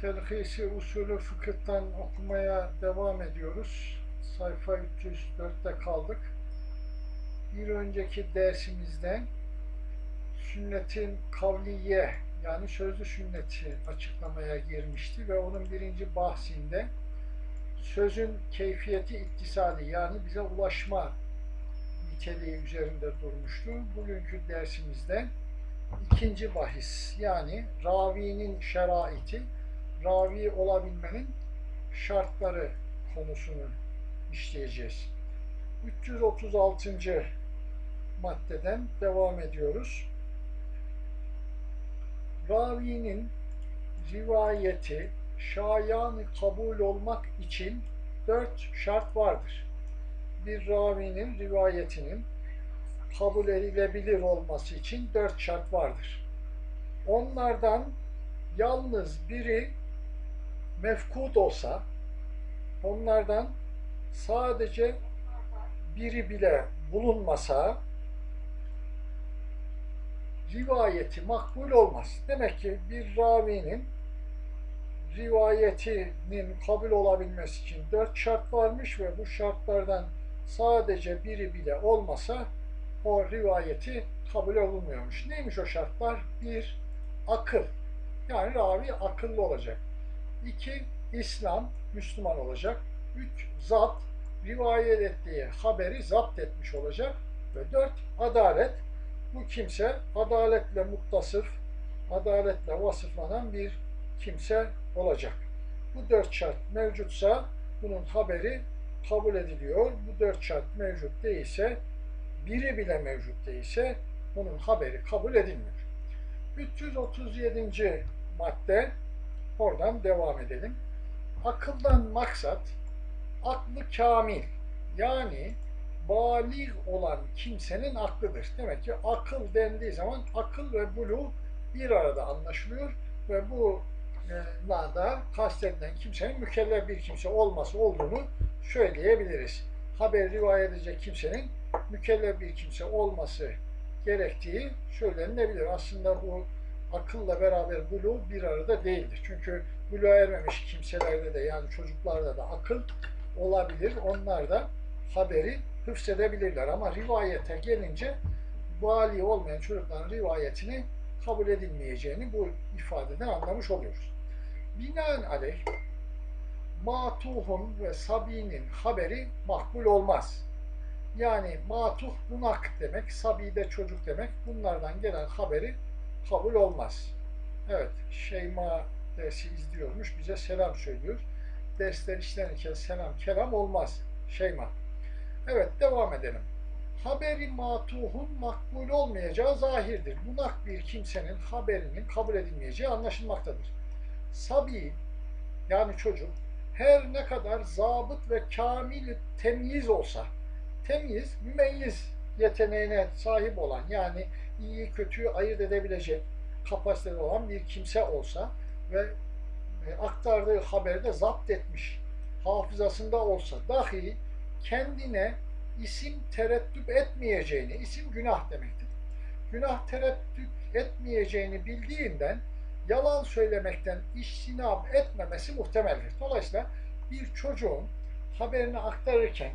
Telhisi usulü fıkıhtan okumaya devam ediyoruz. Sayfa 304'te kaldık. Bir önceki dersimizde sünnetin kavliye yani sözlü sünneti açıklamaya girmişti ve onun birinci bahsinde sözün keyfiyeti iktisadi yani bize ulaşma niteliği üzerinde durmuştu. Bugünkü dersimizde ikinci bahis yani ravinin şeraiti, ravi olabilmenin şartları konusunu işleyeceğiz. 336. maddeden devam ediyoruz. Ravinin rivayeti şayan kabul olmak için dört şart vardır. Bir ravinin rivayetinin kabul edilebilir olması için dört şart vardır. Onlardan yalnız biri mefkud olsa, onlardan sadece biri bile bulunmasa rivayeti makbul olmaz. Demek ki bir ravinin rivayetinin kabul olabilmesi için dört şart varmış ve bu şartlardan sadece biri bile olmasa o rivayeti kabul olunmuyormuş. Neymiş o şartlar? Bir, akıl. Yani ravi akıllı olacak. İki, İslam, Müslüman olacak. Üç, zat, rivayet ettiği haberi zapt etmiş olacak. Ve dört, adalet. Bu kimse adaletle muttasıf, adaletle vasıflanan bir kimse olacak. Bu dört şart mevcutsa bunun haberi kabul ediliyor. Bu dört şart mevcut değilse, biri bile mevcut değilse bunun haberi kabul edilmiyor. 337. madde oradan devam edelim. Akıldan maksat aklı kamil yani balik olan kimsenin aklıdır. Demek ki akıl dendiği zaman akıl ve bulu bir arada anlaşılıyor ve bu da kastedilen kimsenin mükellef bir kimse olması olduğunu söyleyebiliriz. Haber rivayet edecek kimsenin mükellef bir kimse olması gerektiği söylenilebilir. Aslında bu akılla beraber bulu bir arada değildir. Çünkü buluğa ermemiş kimselerde de yani çocuklarda da akıl olabilir. Onlar da haberi hıfzedebilirler. Ama rivayete gelince vali olmayan çocukların rivayetini kabul edilmeyeceğini bu ifadeden anlamış oluyoruz. Binaenaleyh matuhun ve sabinin haberi makbul olmaz. Yani matuh bunak demek, sabi de çocuk demek. Bunlardan gelen haberi kabul olmaz. Evet, Şeyma dersi izliyormuş, bize selam söylüyor. Dersler işlenirken selam, kelam olmaz. Şeyma. Evet, devam edelim. Haberi matuhun makbul olmayacağı zahirdir. Bunak bir kimsenin haberinin kabul edilmeyeceği anlaşılmaktadır. Sabi, yani çocuk, her ne kadar zabıt ve kamil temyiz olsa, temyiz, mümeyyiz yeteneğine sahip olan, yani iyi kötüyü ayırt edebilecek kapasiteli olan bir kimse olsa ve aktardığı haberi de zapt etmiş, hafızasında olsa dahi kendine isim tereddüt etmeyeceğini, isim günah demektir. Günah tereddüt etmeyeceğini bildiğinden yalan söylemekten iştinab etmemesi muhtemeldir. Dolayısıyla bir çocuğun haberini aktarırken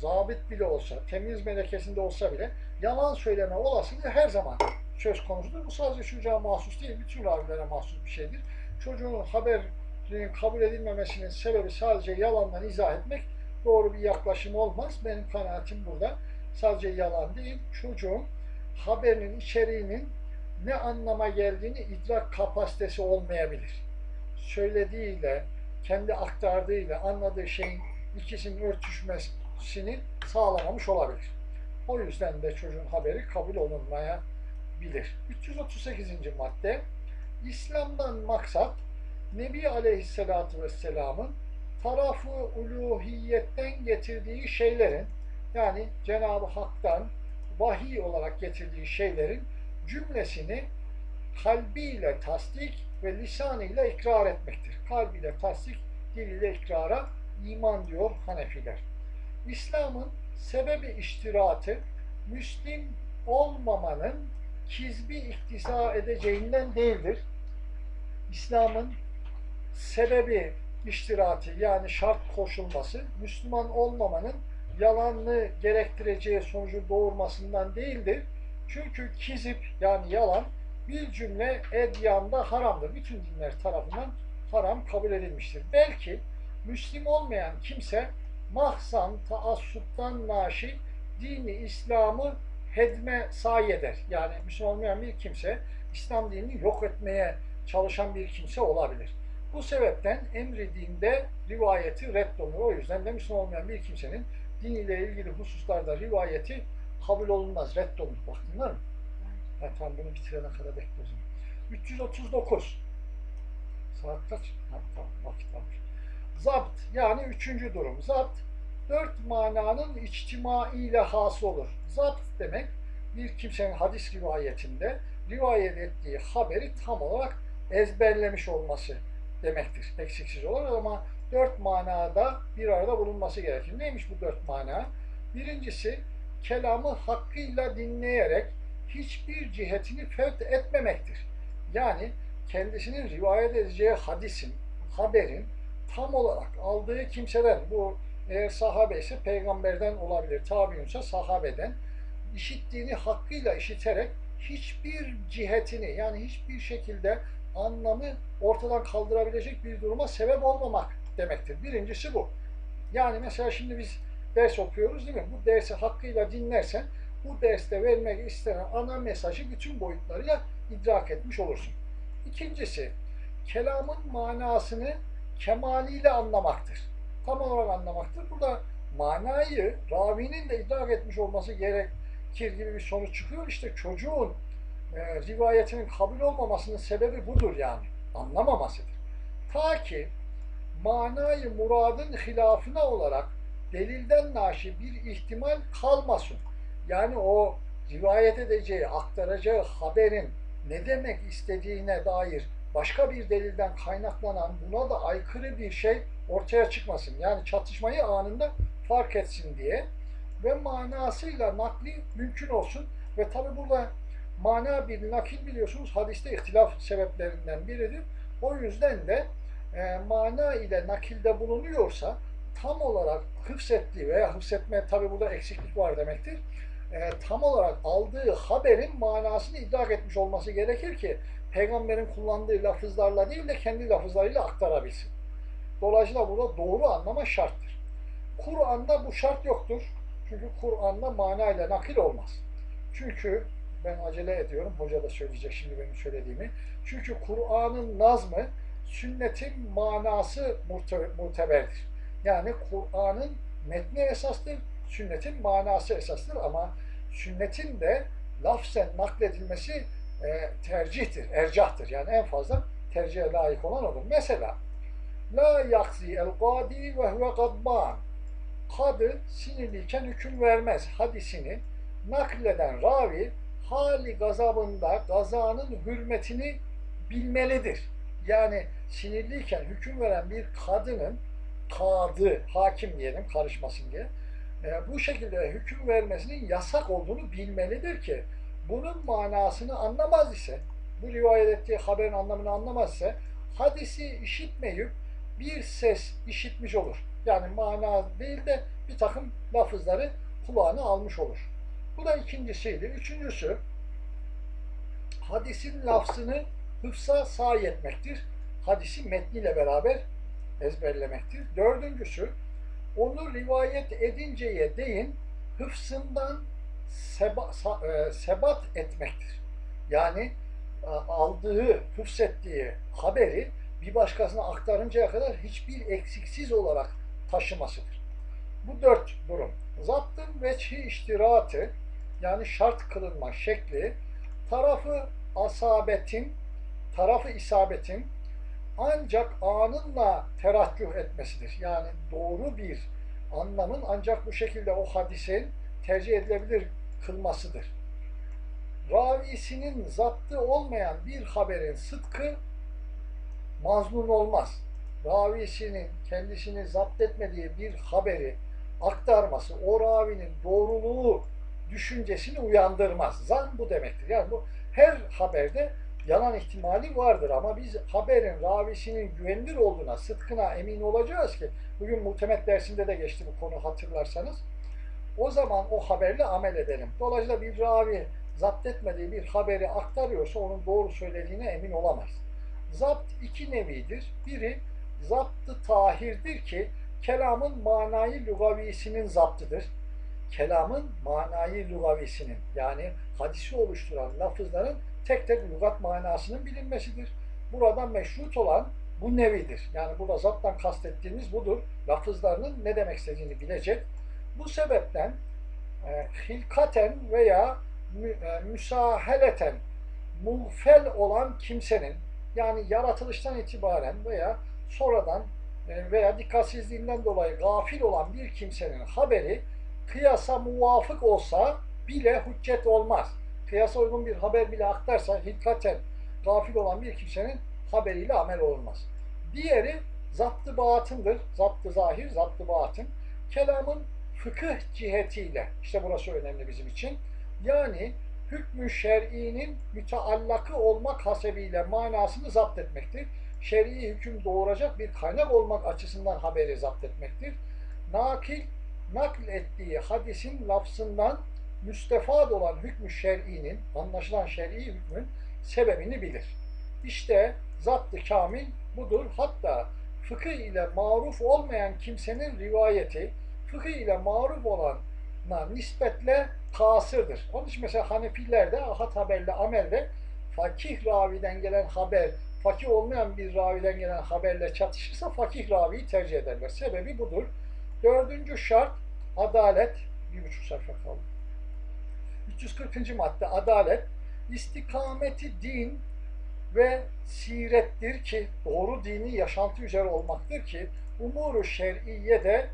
zabit bile olsa, temiz melekesinde olsa bile yalan söyleme olasılığı her zaman söz konusudur. Bu sadece çocuğa mahsus değil, bütün ravilere mahsus bir şeydir. Çocuğun haberinin kabul edilmemesinin sebebi sadece yalandan izah etmek doğru bir yaklaşım olmaz. Benim kanaatim burada sadece yalan değil, çocuğun haberinin içeriğinin ne anlama geldiğini idrak kapasitesi olmayabilir. Söylediğiyle, kendi aktardığıyla anladığı şeyin ikisinin örtüşmesini sağlamamış olabilir. O yüzden de çocuğun haberi kabul olunmayabilir. 338. madde İslam'dan maksat Nebi Aleyhisselatü Vesselam'ın tarafı uluhiyetten getirdiği şeylerin yani Cenab-ı Hak'tan vahiy olarak getirdiği şeylerin cümlesini kalbiyle tasdik ve lisanıyla ikrar etmektir. Kalbiyle tasdik, diliyle ikrara iman diyor Hanefiler. İslam'ın sebebi iştiratı Müslim olmamanın kizbi iktisa edeceğinden değildir. İslam'ın sebebi iştirati yani şart koşulması Müslüman olmamanın yalanlı gerektireceği sonucu doğurmasından değildir. Çünkü kizip yani yalan bir cümle edyanda haramdır. Bütün dinler tarafından haram kabul edilmiştir. Belki Müslim olmayan kimse mahzan, taassuptan naşi dini İslam'ı hedme sahi eder. Yani Müslüman olmayan bir kimse İslam dinini yok etmeye çalışan bir kimse olabilir. Bu sebepten emri dinde rivayeti reddolunur. O yüzden de Müslüman olmayan bir kimsenin din ile ilgili hususlarda rivayeti kabul olunmaz, reddolunur. Baktın mı? Ha, tamam bunu bitirene kadar bekliyoruz. 339. Saat kaç? Ha, tamam vakit varmış. Zapt yani üçüncü durum. Zapt dört mananın içtima ile hası olur. Zapt demek bir kimsenin hadis rivayetinde rivayet ettiği haberi tam olarak ezberlemiş olması demektir. Eksiksiz olur ama dört manada bir arada bulunması gerekir. Neymiş bu dört mana? Birincisi kelamı hakkıyla dinleyerek hiçbir cihetini fevt etmemektir. Yani kendisinin rivayet edeceği hadisin, haberin tam olarak aldığı kimseden, bu eğer sahabe ise peygamberden olabilir, tabiunsa sahabeden, işittiğini hakkıyla işiterek hiçbir cihetini yani hiçbir şekilde anlamı ortadan kaldırabilecek bir duruma sebep olmamak demektir. Birincisi bu. Yani mesela şimdi biz ders okuyoruz değil mi? Bu dersi hakkıyla dinlersen bu derste vermek istenen ana mesajı bütün boyutlarıyla idrak etmiş olursun. İkincisi, kelamın manasını kemaliyle anlamaktır. Tam olarak anlamaktır. Burada manayı ravinin de idrak etmiş olması gerekir gibi bir sonuç çıkıyor. İşte çocuğun e, rivayetinin kabul olmamasının sebebi budur yani. Anlamamasıdır. Ta ki manayı muradın hilafına olarak delilden naşi bir ihtimal kalmasın. Yani o rivayet edeceği, aktaracağı haberin ne demek istediğine dair başka bir delilden kaynaklanan buna da aykırı bir şey ortaya çıkmasın. Yani çatışmayı anında fark etsin diye ve manasıyla nakli mümkün olsun ve tabi burada mana bir nakil biliyorsunuz hadiste ihtilaf sebeplerinden biridir. O yüzden de e, mana ile nakilde bulunuyorsa tam olarak hıfzettiği veya hıfzetme tabi burada eksiklik var demektir. E, tam olarak aldığı haberin manasını idrak etmiş olması gerekir ki peygamberin kullandığı lafızlarla değil de kendi lafızlarıyla aktarabilsin. Dolayısıyla burada doğru anlama şarttır. Kur'an'da bu şart yoktur. Çünkü Kur'an'da manayla nakil olmaz. Çünkü ben acele ediyorum. Hoca da söyleyecek şimdi benim söylediğimi. Çünkü Kur'an'ın nazmı sünnetin manası mute- muteberdir. Yani Kur'an'ın metni esastır, sünnetin manası esastır ama sünnetin de lafzen nakledilmesi e, tercihtir, ercahtır. Yani en fazla tercihe layık olan odur. Mesela La yakzi el gadi ve huve gadban. Kadı sinirliyken hüküm vermez hadisini nakleden ravi hali gazabında gazanın hürmetini bilmelidir. Yani sinirliyken hüküm veren bir kadının kadı, hakim diyelim karışmasın diye e, bu şekilde hüküm vermesinin yasak olduğunu bilmelidir ki bunun manasını anlamaz ise bu rivayet ettiği haberin anlamını anlamaz ise hadisi işitmeyip bir ses işitmiş olur. Yani mana değil de bir takım lafızları kulağına almış olur. Bu da ikincisiydi. Üçüncüsü hadisin lafzını hıfsa sahi etmektir. Hadisi metniyle beraber ezberlemektir. Dördüncüsü onu rivayet edinceye değin hıfsından seba, e, sebat etmektir. Yani e, aldığı, hıfsettiği haberi bir başkasına aktarıncaya kadar hiçbir eksiksiz olarak taşımasıdır. Bu dört durum. Zaptın veçhi iştiratı yani şart kılınma şekli tarafı asabetin, tarafı isabetin ancak anınla teraccüh etmesidir. Yani doğru bir anlamın ancak bu şekilde o hadisin tercih edilebilir kılmasıdır. Ravisinin zaptı olmayan bir haberin sıdkı mazlum olmaz. Ravisinin kendisini zapt etmediği bir haberi aktarması o ravinin doğruluğu düşüncesini uyandırmaz. Zan bu demektir. Yani bu her haberde yalan ihtimali vardır ama biz haberin ravisinin güvenilir olduğuna, sıdkına emin olacağız ki bugün muhtemet dersinde de geçti bu konu hatırlarsanız. O zaman o haberle amel edelim. Dolayısıyla bir ravi zapt etmediği bir haberi aktarıyorsa onun doğru söylediğine emin olamaz. Zapt iki nevidir. Biri zaptı tahirdir ki kelamın manayı lugavisinin zaptıdır. Kelamın manayı lugavisinin yani hadisi oluşturan lafızların tek tek lügat manasının bilinmesidir. Burada meşrut olan bu nevidir. Yani burada zapttan kastettiğimiz budur. Lafızlarının ne demek istediğini bilecek. Bu sebepten e, hilkaten veya mü, e, müsaheleten muğfel olan kimsenin yani yaratılıştan itibaren veya sonradan e, veya dikkatsizliğinden dolayı gafil olan bir kimsenin haberi kıyasa muvafık olsa bile hüccet olmaz. Kıyasa uygun bir haber bile aktarsa hilkaten gafil olan bir kimsenin haberiyle amel olmaz. Diğeri zaptı batındır. Zaptı zahir, zaptı batın. Kelamın fıkıh cihetiyle, işte burası önemli bizim için. Yani hükmü şer'inin müteallakı olmak hasebiyle manasını zapt etmektir. Şer'i hüküm doğuracak bir kaynak olmak açısından haberi zapt etmektir. Nakil, nakl ettiği hadisin lafzından müstefad olan hükmü şer'inin, anlaşılan şer'i hükmün sebebini bilir. İşte zapt-ı kamil budur. Hatta fıkıh ile maruf olmayan kimsenin rivayeti, fıkıh ile maruf olana nispetle kasırdır. Onun için mesela Hanefilerde ahad haberle amelde fakih raviden gelen haber, fakih olmayan bir raviden gelen haberle çatışırsa fakih raviyi tercih ederler. Sebebi budur. Dördüncü şart adalet. Bir buçuk sayfa kaldı. 340. madde adalet. İstikameti din ve sirettir ki doğru dini yaşantı üzere olmaktır ki umuru şer'iyede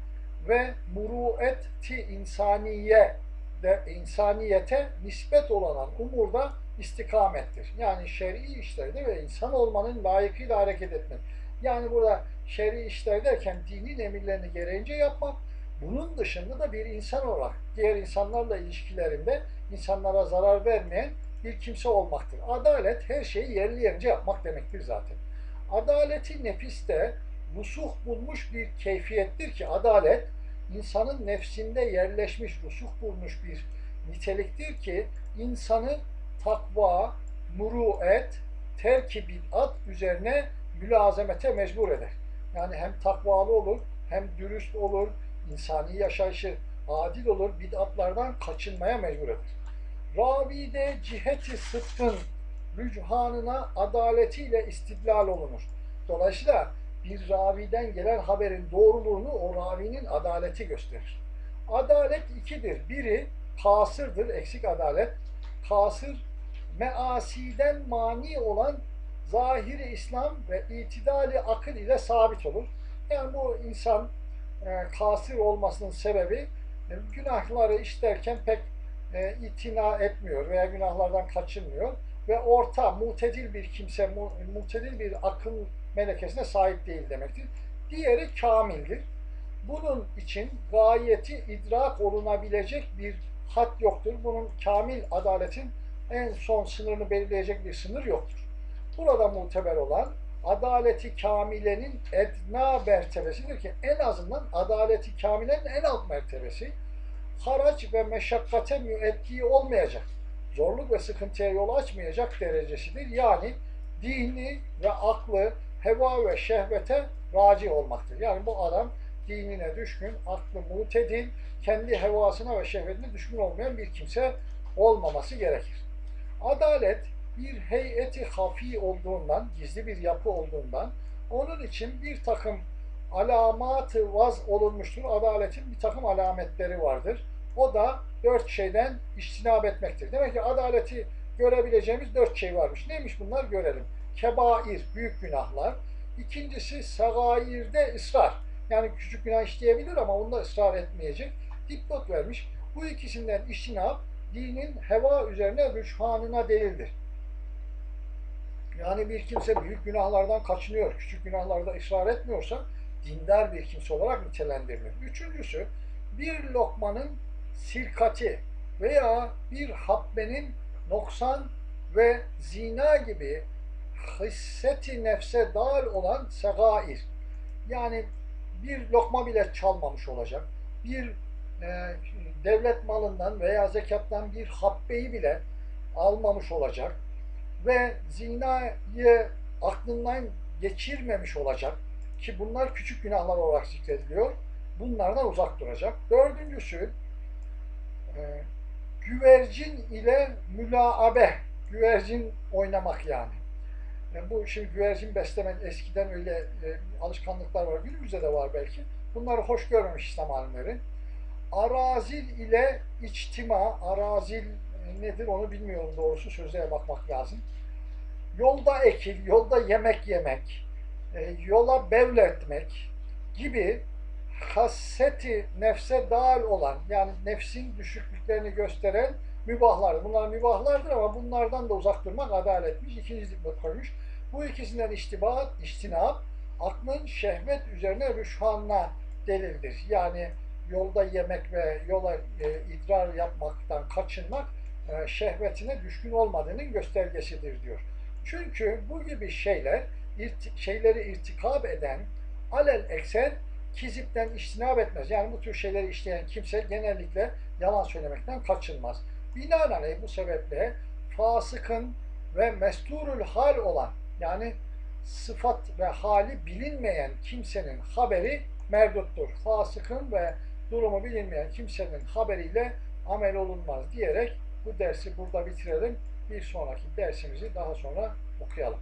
ve murueti insaniye de insaniyete nispet olan umurda istikamettir. Yani şer'i işlerde ve insan olmanın layıkıyla hareket etmek. Yani burada şer'i işler derken dinin emirlerini gereğince yapmak, bunun dışında da bir insan olarak diğer insanlarla ilişkilerinde insanlara zarar vermeyen bir kimse olmaktır. Adalet her şeyi yerli yerince yapmak demektir zaten. Adaleti nefiste rusuh bulmuş bir keyfiyettir ki adalet insanın nefsinde yerleşmiş, rusuh bulmuş bir niteliktir ki insanı takva, muruet, terki bid'at üzerine mülazemete mecbur eder. Yani hem takvalı olur, hem dürüst olur, insani yaşayışı adil olur, bid'atlardan kaçınmaya mecbur eder. Ravide ciheti sıdkın rüchanına adaletiyle istidlal olunur. Dolayısıyla bir raviden gelen haberin doğruluğunu o ravinin adaleti gösterir. Adalet ikidir. Biri kasırdır, eksik adalet. Kasır, measiden mani olan zahiri İslam ve itidali akıl ile sabit olur. Yani bu insan e, kasır olmasının sebebi e, günahları işlerken pek e, itina etmiyor veya günahlardan kaçınmıyor ve orta, mutedil bir kimse, mu, mutedil bir akıl melekesine sahip değil demektir. Diğeri kamildir. Bunun için gayeti idrak olunabilecek bir hat yoktur. Bunun kamil adaletin en son sınırını belirleyecek bir sınır yoktur. Burada muteber olan adaleti kamilenin edna mertebesidir ki en azından adaleti kamilenin en alt mertebesi haraç ve meşakkate müettiği olmayacak, zorluk ve sıkıntıya yol açmayacak derecesidir. Yani dini ve aklı heva ve şehvete raci olmaktır. Yani bu adam dinine düşkün, aklı mutedil, kendi hevasına ve şehvetine düşkün olmayan bir kimse olmaması gerekir. Adalet bir heyeti hafi olduğundan, gizli bir yapı olduğundan onun için bir takım alamatı vaz olunmuştur. Adaletin bir takım alametleri vardır. O da dört şeyden iştinab etmektir. Demek ki adaleti görebileceğimiz dört şey varmış. Neymiş bunlar görelim. Kebair, büyük günahlar. İkincisi sagayirde ısrar. Yani küçük günah işleyebilir ama onda ısrar etmeyecek. Dipnot vermiş. Bu ikisinden iştinab dinin heva üzerine rüçhanına değildir. Yani bir kimse büyük günahlardan kaçınıyor, küçük günahlarda ısrar etmiyorsa dindar bir kimse olarak nitelendirilir. Üçüncüsü bir lokmanın silkati veya bir habbenin noksan ve zina gibi hisseti nefse dal olan segair. Yani bir lokma bile çalmamış olacak. Bir e, devlet malından veya zekattan bir habbeyi bile almamış olacak ve zinayı aklından geçirmemiş olacak ki bunlar küçük günahlar olarak zikrediliyor. Bunlardan uzak duracak. Dördüncüsü e, güvercin ile mülaabe, güvercin oynamak yani. E, bu şimdi güvercin beslemek eskiden öyle e, alışkanlıklar var. Günümüzde de var belki. Bunları hoş görmemiş İslam alimleri. Arazil ile içtima, arazil nedir onu bilmiyorum doğrusu sözlüğe bakmak lazım. Yolda ekil, yolda yemek yemek, e, yola bevletmek gibi hasseti nefse dal olan yani nefsin düşüklüklerini gösteren mübahlar. Bunlar mübahlardır ama bunlardan da uzak durmak adaletmiş. İkinci zikmet koymuş. Bu ikisinden iştibat, iştinap, aklın şehvet üzerine rüşhanına delildir. Yani yolda yemek ve yola e, idrar yapmaktan kaçınmak e, şehvetine düşkün olmadığının göstergesidir diyor. Çünkü bu gibi şeyler irti- şeyleri irtikab eden alel eksen kizipten iştinab etmez. Yani bu tür şeyleri işleyen kimse genellikle yalan söylemekten kaçınmaz. Binaenaleyh bu sebeple fasıkın ve mesturul hal olan yani sıfat ve hali bilinmeyen kimsenin haberi merduttur. Fasıkın ve durumu bilinmeyen kimsenin haberiyle amel olunmaz diyerek bu dersi burada bitirelim. Bir sonraki dersimizi daha sonra okuyalım.